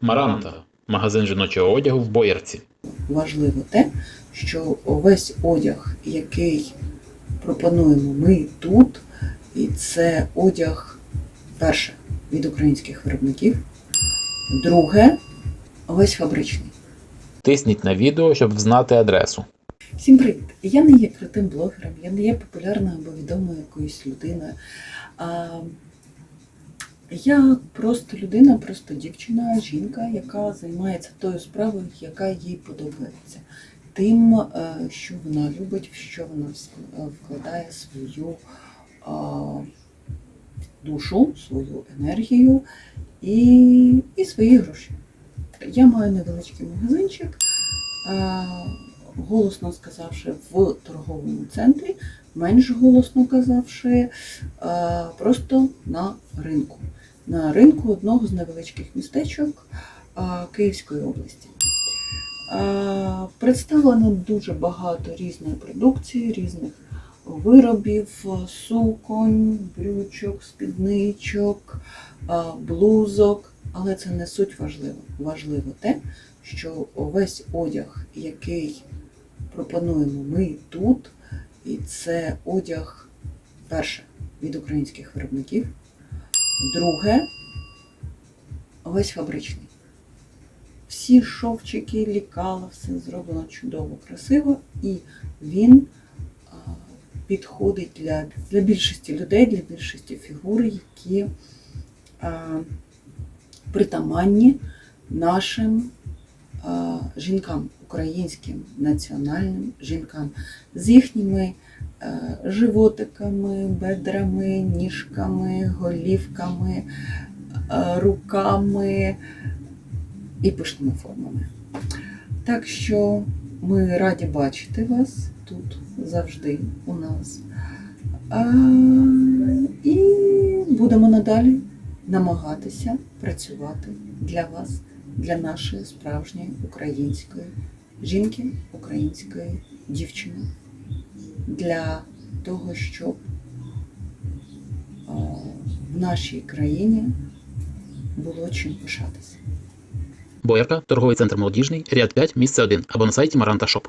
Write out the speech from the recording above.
Маранта магазин жіночого одягу в Боярці. важливо те, що весь одяг, який пропонуємо ми тут, і це одяг перше від українських виробників, друге весь фабричний. Тисніть на відео, щоб взнати адресу. Всім привіт! Я не є крутим блогером, я не є популярною або відомою якоюсь людиною. Я просто людина, просто дівчина, жінка, яка займається тою справою, яка їй подобається. Тим, е, що вона любить, в що вона е, вкладає свою душу, свою енергію і, і свої гроші. Я маю невеличкий магазинчик. голосно сказавши, в торговому центрі, менш голосно казавши, е, просто на ринку. На ринку одного з невеличких містечок Київської області. Представлено дуже багато різної продукції, різних виробів, суконь, брючок, спідничок, блузок. Але це не суть важливо. Важливо те, що весь одяг, який пропонуємо ми тут, і це одяг перше від українських виробників, друге. Весь фабричний. Всі шовчики, лікала, все зроблено чудово, красиво, і він підходить для, для більшості людей, для більшості фігур, які а, притаманні нашим а, жінкам, українським національним жінкам. З їхніми животиками, бедрами, ніжками, голівками, е, руками і пишними формами. Так що ми раді бачити вас тут завжди у нас. А, і будемо надалі намагатися працювати для вас, для нашої справжньої української жінки, української дівчини, для того, щоб в нашій країні було чим пишатися. Боярка, торговий центр молодіжний, ряд 5, місце 1 або на сайті Маранта Шоп.